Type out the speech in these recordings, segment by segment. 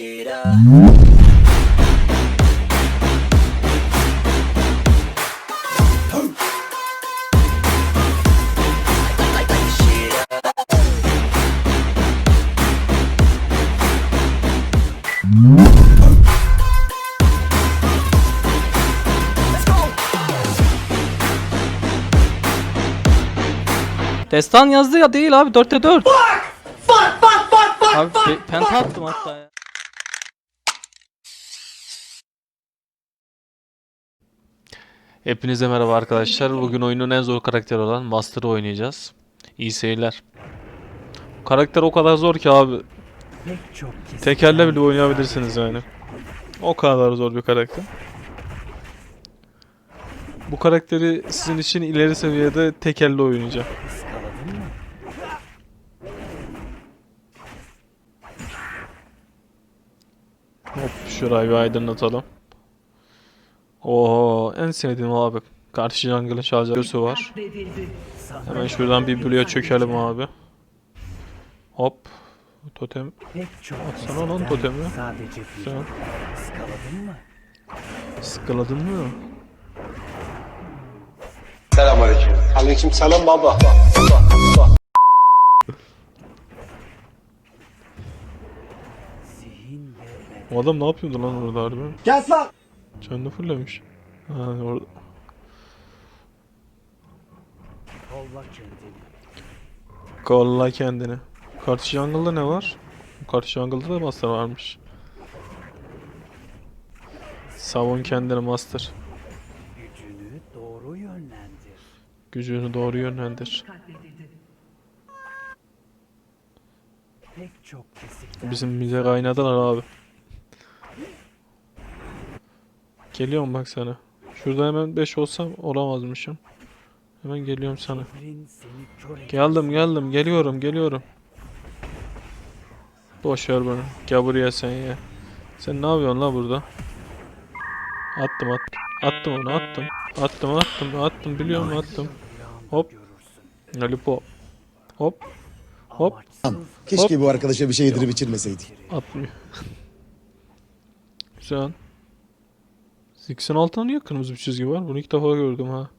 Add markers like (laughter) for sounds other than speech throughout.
shit up. Destan yazdı ya değil abi 4'te 4. Abi pe- penta attım hatta ya. Hepinize merhaba arkadaşlar. Bugün oyunun en zor karakteri olan Master'ı oynayacağız. İyi seyirler. Bu karakter o kadar zor ki abi. Tekerle bile oynayabilirsiniz yani. O kadar zor bir karakter. Bu karakteri sizin için ileri seviyede tekerle oynayacağım. Hop şurayı bir aydınlatalım. Oo en sevdiğim abi. Karşı jungle'ın şarjörü var. Hemen şuradan bir blue'ya çökelim abi. Hop. Totem. Atsana lan totemi. Sen Iskaladın mı? sıkıladın mı? Selamünaleyküm. Aleyküm selam baba. Ve beden. O adam ne yapıyordu lan orada harbi? Gel lan. Canını fırlamış. Ha orada. Kolla kendini. Kolla kendini. Karşı jungle'da ne var? Karşı jungle'da da master varmış. Savun kendini master. Gücünü doğru yönlendir. Gücünü doğru yönlendir. Bizim bize kaynadılar abi. Geliyorum bak sana. Şurada hemen 5 olsam olamazmışım. Hemen geliyorum sana. Geldim geldim geliyorum geliyorum. Boş ver beni. Gel buraya sen ya. Sen ne yapıyorsun la burada? Attım attım. Attım onu attım. Attım attım attım biliyorum attım. Hop. Lollipop. Hop. Hop. Amaçsız Keşke bu arkadaşa bir şey yedirip içirmeseydi. Atmıyor. (laughs) Güzel. Zix'in altında niye kırmızı bir çizgi var? Bunu ilk defa gördüm ha.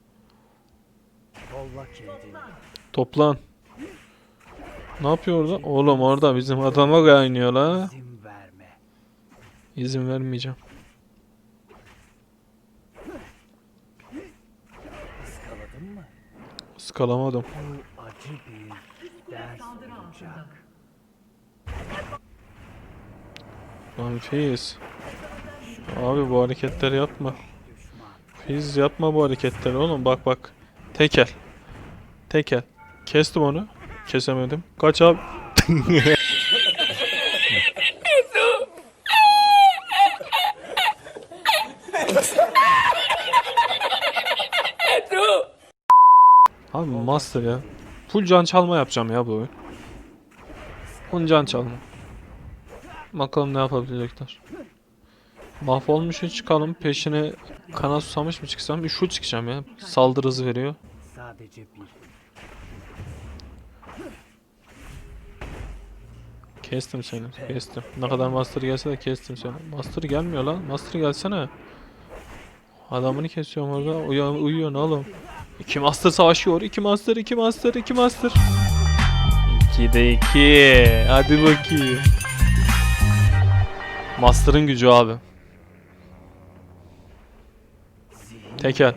Toplan. Ne yapıyor orada? Oğlum orada bizim adama kaynıyor la. İzin vermeyeceğim. Iskaladın mı? Iskalamadım. Bu. Lan Filiz. Abi bu hareketleri yapma. Filiz yapma bu hareketleri oğlum bak bak. Tekel. Tekel. Kestim onu. Kesemedim. Kaç abi. (laughs) master ya. Full can çalma yapacağım ya bu oyun. Full can çalma. Bakalım ne yapabilecekler. Mahvolmuşa çıkalım peşine kana susamış mı çıksam? Şu çıkacağım ya. Saldırı hızı veriyor. Sadece bir. Kestim seni. Kestim. Ne kadar master gelse de kestim seni. Master gelmiyor lan. Master gelsene. Adamını kesiyorum orada. Uyan, uyuyor oğlum. İki master savaşıyor. İki master, iki master, iki master. İki de iki. Hadi bakayım. Master'ın gücü abi. Tekel.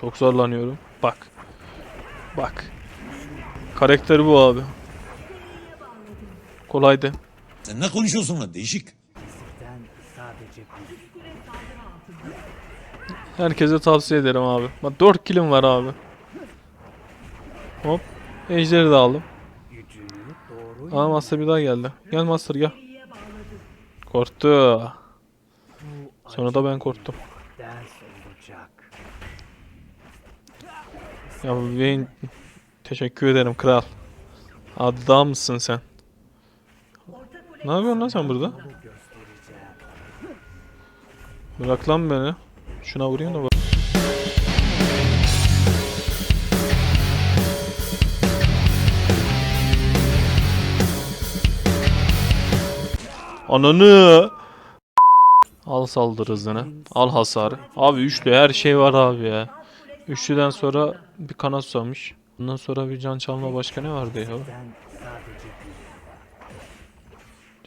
Çok zorlanıyorum. Bak. Bak. Karakteri bu abi. Kolaydı. Sen ne konuşuyorsun lan değişik. Herkese tavsiye ederim abi. Bak 4 kilim var abi. Hop. Ejderi de aldım. Aa Master bir daha geldi. Gel Master gel. Korktu. Sonra da ben korktum. Ya Wayne teşekkür ederim kral. Adamsın sen. Ne yapıyorsun lan sen burada? Bırak lan beni. Şuna vurayım da. Ananı. Al saldırı hızını. Al hasar. Abi üçlü her şey var abi ya. Üçlüden sonra bir kanat susamış. Bundan sonra bir can çalma başka ne vardı ya?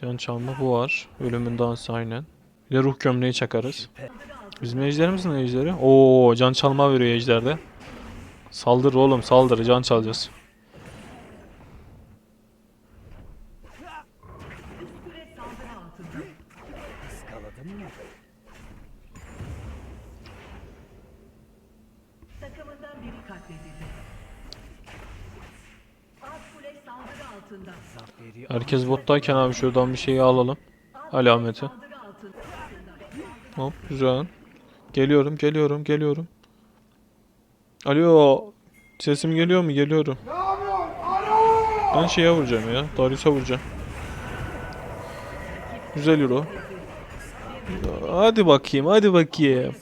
Can çalma bu var. Ölümün dansı aynen. Bir de ruh gömleği çakarız. Bizim ejderimiz ne ejderi? Oo can çalma veriyor ejderde. Saldır oğlum saldır can çalacağız. Herkes bottayken abi şuradan bir şeyi alalım. Alameti. Hop güzel. Geliyorum geliyorum geliyorum. Alo. Sesim geliyor mu? Geliyorum. Ben şeye vuracağım ya. Darius'a vuracağım. Güzel euro. Hadi bakayım hadi bakayım.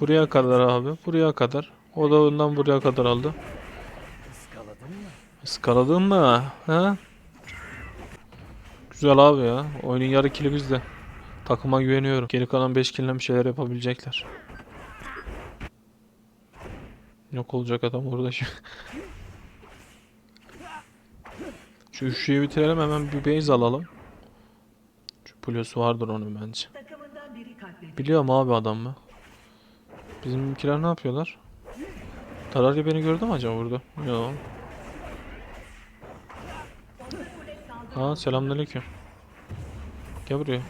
Buraya kadar abi. Buraya kadar. O da ondan buraya kadar aldı. Iskaladın mı? Ha? Güzel abi ya. Oyunun yarı kili bizde. Takıma güveniyorum. Geri kalan 5 kille bir şeyler yapabilecekler. Yok olacak adam orada şu. (laughs) Şu üçlüyü bitirelim hemen bir base alalım. Şu plus vardır onun bence. Biliyorum abi adam mı? Bizimkiler ne yapıyorlar? Tarari beni gördü mü acaba burada? Yok. Ha selamünaleyküm. Gel buraya.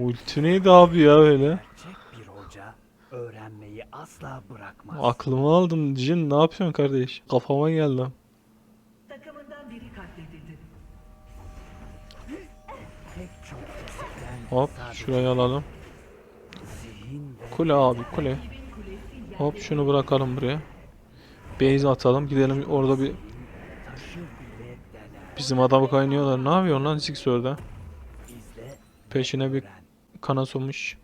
Ulti neydi abi ya öyle? Gerçek bir hoca öğrenmeyi asla bırakmaz. Aklımı aldın Jin ne yapıyorsun kardeş? Kafama geldi. Takımından biri katledildi. Pek çok kesitten Hop sadece şurayı alalım. zihin ve Kule abi kule. Hop şunu bırakalım buraya. Base atalım gidelim orada bir taşı bile dener. bizim adamı kaynıyorlar. Ne yapıyorsun lan? İzle, Peşine bir kana sokmuş.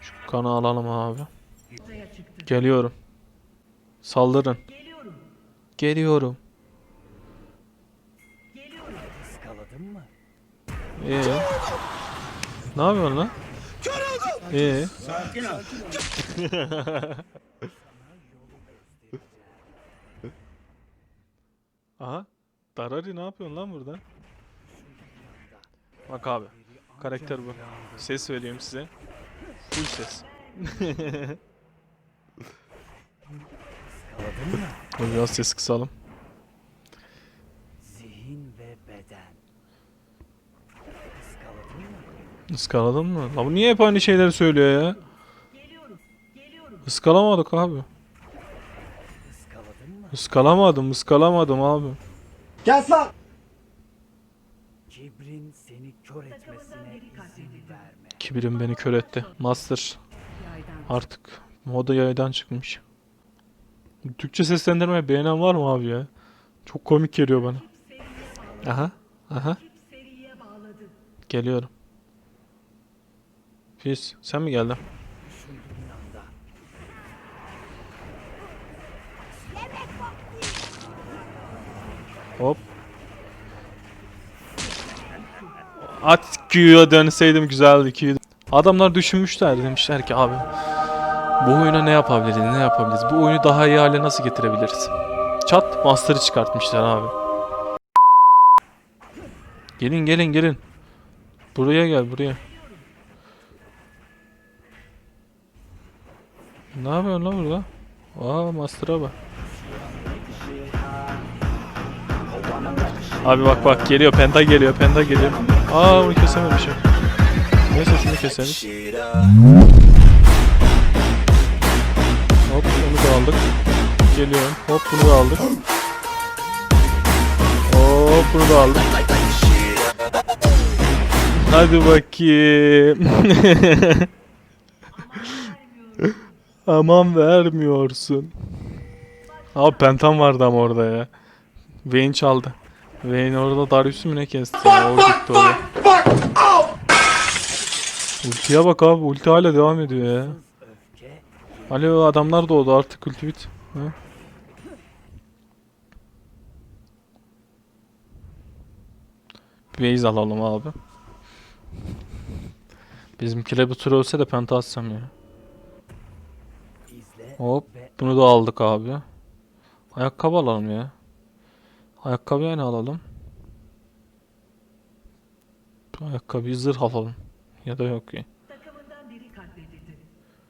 Şu kanı alalım abi. Geliyorum. Saldırın. Geliyorum. Iskaladın mı? Ee. Ne yapıyorsun lan? Ee. Aha. Darari ne yapıyorsun lan burada? Bak abi. Karakter bu. Ses veriyorum size. Full ses. (laughs) Biraz ses kısalım. Zihin ve beden. Iskaladın mı? Iskaladın mı? La bu niye hep aynı şeyleri söylüyor ya? Geliyorum. Geliyorum. Iskalamadık abi. Iskalamadım, ıskalamadım abi. Kes lan! Kibrin seni kör etmesine biri katledildi. izin verme. Kibirim beni kör etti. Master artık moda yaydan çıkmış. Türkçe seslendirme beğenen var mı abi ya? Çok komik geliyor bana. Aha, aha. Geliyorum. Fizz, sen mi geldin? Hop. At Q'ya dönseydim güzeldi Q. Adamlar düşünmüşler demişler ki abi bu oyuna ne yapabiliriz ne yapabiliriz bu oyunu daha iyi hale nasıl getirebiliriz. Çat Master'ı çıkartmışlar abi. Gelin gelin gelin. Buraya gel buraya. Ne yapıyorsun lan burada? Aa Master'a bak. Abi bak bak geliyor penta geliyor penta geliyor. Aa bunu kesememişim. Neyse şunu keselim. Hop onu da aldık. Geliyorum. Hop bunu da aldık. Hop bunu da aldık. Hadi bakayım. (laughs) Aman vermiyorsun. Abi pentam vardı ama orada ya. Vayne çaldı. Vayne orada Darius'u mu ne kesti? Ya, o gitti. Ultiye bak abi. Ulti hala devam ediyor ya. Alo adamlar doğdu artık ulti bit. Ha? Base alalım abi. Bizimkile bu tur ölse de penta atsam ya. Hop bunu da aldık abi. Ayakkabı alalım ya. Ayakkabıya ne alalım? Ayakkabıyı zırh alalım. Ya da yok ya. Takımından biri katledildi.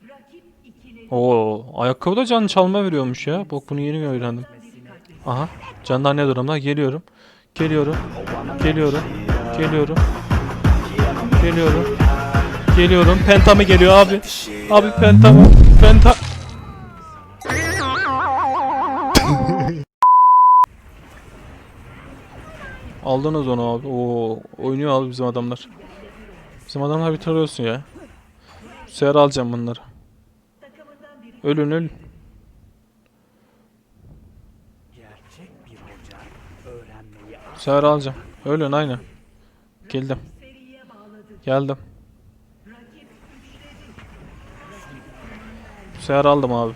Rakip ikili Oo, ayakkabı da can çalma veriyormuş ya. Bak bunu yeni öğrendim. Aha. Canlar ne durumda? Geliyorum. Geliyorum. Geliyorum. Geliyorum. Geliyorum. Geliyorum. Penta mı geliyor abi? Abi penta mı? (laughs) Penta. Aldınız onu abi. Oo, oynuyor abi bizim adamlar. Bizim adamlar bir olsun ya. Bu sefer alacağım bunları. Ölün ölün. gerçek bir hoca öğrenmeyi Bu sefer alacağım. Ölün aynen. Geldim. Geldim. Bu sefer aldım abi.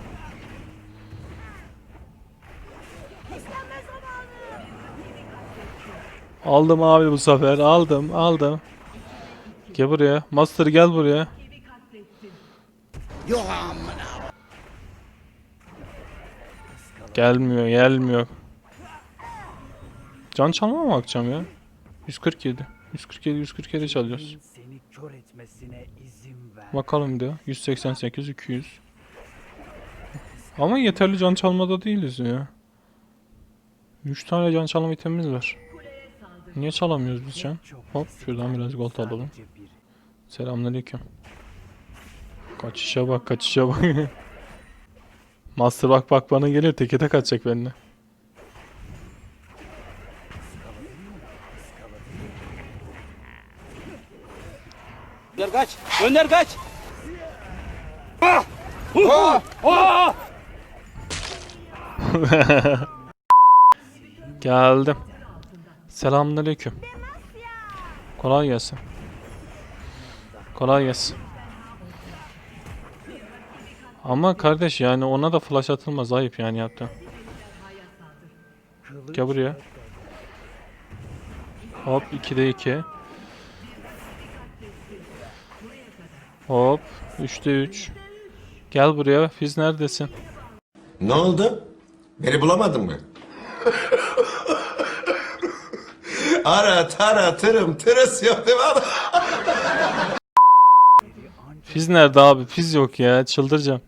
Aldım abi bu sefer. Aldım, aldım. Gel buraya. Master gel buraya. Gelmiyor, gelmiyor. Can çalma mı bakacağım ya? 147. 147, 147 çalıyoruz. Bakalım diyor. 188, 200. Ama yeterli can çalmada değiliz ya. 3 tane can çalma itemimiz var. Niye çalamıyoruz biz can? Hop şuradan biraz gold alalım. Selamünaleyküm. Kaçışa bak kaçışa bak. (laughs) Master bak bak bana gelir teke tek atacak benimle. Gönder kaç. Gönder kaç. (laughs) Geldim. Selamünaleyküm. Kolay gelsin. Kolay gelsin. Ama kardeş yani ona da flash atılmaz ayıp yani yaptı. Gel buraya. Hop 2'de 2. Hop 3'te 3. Gel buraya. Fiz neredesin? Ne oldu? Beni bulamadın mı? (laughs) ara tara tırım tırıs yok değil mi? Fiz nerede abi? Fiz yok ya. Çıldıracağım.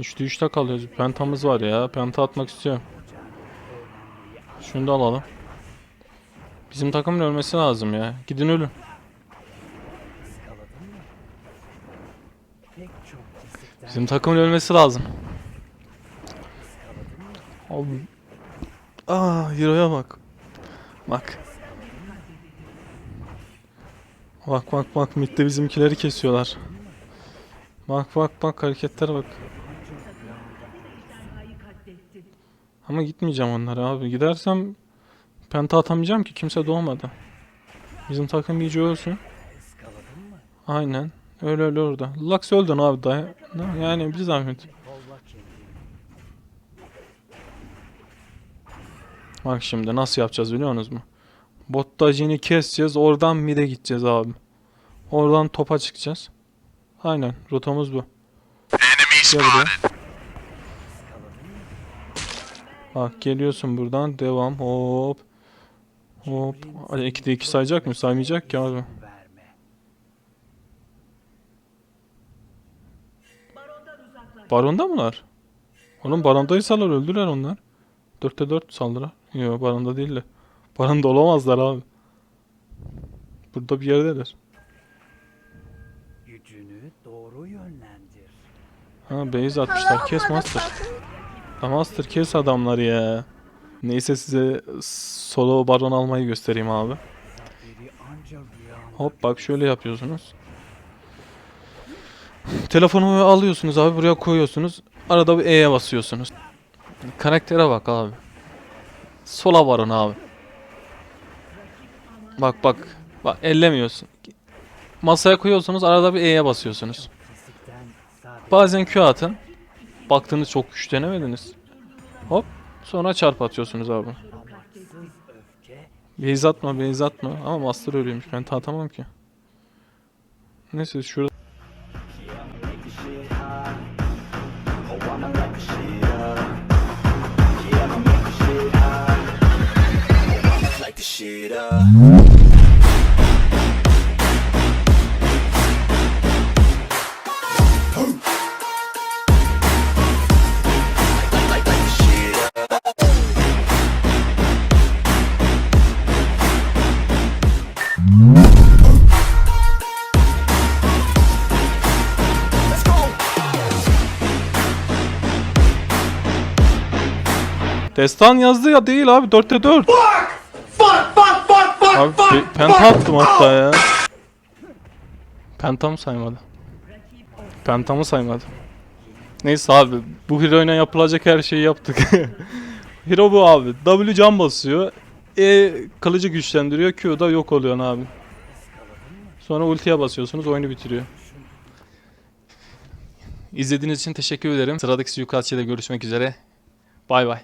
3'te 3'te kalıyoruz. Pentamız var ya. Penta atmak istiyorum. Şunu da alalım. Bizim takımın ölmesi lazım ya. Gidin ölün. Bizim takımın ölmesi lazım. Abi. Aa, Hero'ya bak. Bak. Bak bak bak midde bizimkileri kesiyorlar. Bak bak bak hareketlere bak. Ama gitmeyeceğim onlara abi. Gidersem penta atamayacağım ki kimse doğmadı. Bizim takım iyice mı? Aynen. Öyle öyle orada. Lux öldün abi daha. Yani bir zahmet. Kolla kendini. Bak şimdi nasıl yapacağız biliyor musunuz mu? Bottajini keseceğiz. Oradan mid'e gideceğiz abi. Oradan topa çıkacağız. Aynen. Rotamız bu. Gel buraya. Bak geliyorsun buradan. Devam. Hop. Hop. Hadi 2'de 2 sayacak mı? Saymayacak ki abi. Baronda mılar? Oğlum barondaysalar öldüler onlar. 4'te 4 saldılar. Yok baronda değil de. Baronda olamazlar abi. Burada bir yerdeler. Gücünü doğru yönlendir. Ha base atmışlar. Kes master. Ha master kes adamları ya. Neyse size solo baron almayı göstereyim abi. Hop bak şöyle yapıyorsunuz. Telefonu alıyorsunuz abi buraya koyuyorsunuz. Arada bir E'ye basıyorsunuz. Karaktere bak abi. Sola varın abi. Bak bak. Bak ellemiyorsun. Masaya koyuyorsunuz arada bir E'ye basıyorsunuz. Bazen Q atın. Baktığınız çok güçlenemediniz. Hop. Sonra çarp atıyorsunuz abi. Base atma, base atma. Ama master ölüymüş. Ben atamam ki. Neyse şurada Destan yazdı ya değil abi 4'te 4. Abi pe- penta attım hatta ya. Pentam saymadı. Pentamı saymadı. Neyse abi bu hero'yla yapılacak her şeyi yaptık. (laughs) Hero bu abi. W can basıyor. E kılıcı güçlendiriyor. Q'da yok oluyor abi. Sonra ultiye basıyorsunuz oyunu bitiriyor. İzlediğiniz için teşekkür ederim. Sıradaki suikastçıda görüşmek üzere. Bay bay.